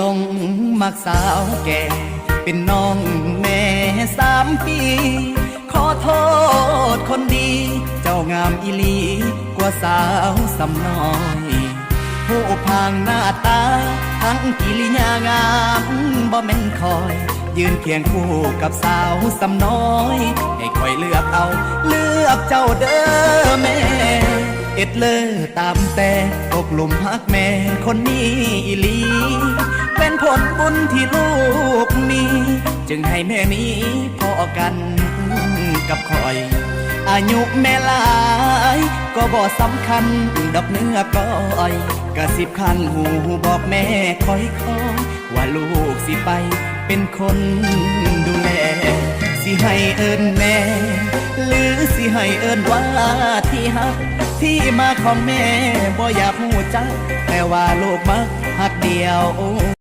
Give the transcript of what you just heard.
ลงมักสาวแก่ เป็นน้องแม่สามปี ขอโทษคนดี เจ้างามอีลี กว่าสาวสำน้อย ผู้พางหน้าตา ทั้งกิริยางามบ่แม่นคอย ยืนเคียงคู่กับสาวสำน้อย ให้คอยเลือกเอา เลือกเจ้าเด้อแม่เอ็ดเลอตามแต่ตกหลุมพักแม่คนนี้อีลี ลบุญที่ลูกมี จึงให้แม่นี้พอกันกับคอย อายุแม่หลาย ก็บ่สำคัญดอกเนื้อก้อยกระสิบคันหูบอกแม่คอยคอยว่าลูกสิไปเป็นคนดูแล สิให้เอินแม่ หรือสิให้เอินว่าที่ฮัก ที่มาของแม่บ่อยากหูจักแต่ว่าลูกมักหักเดียว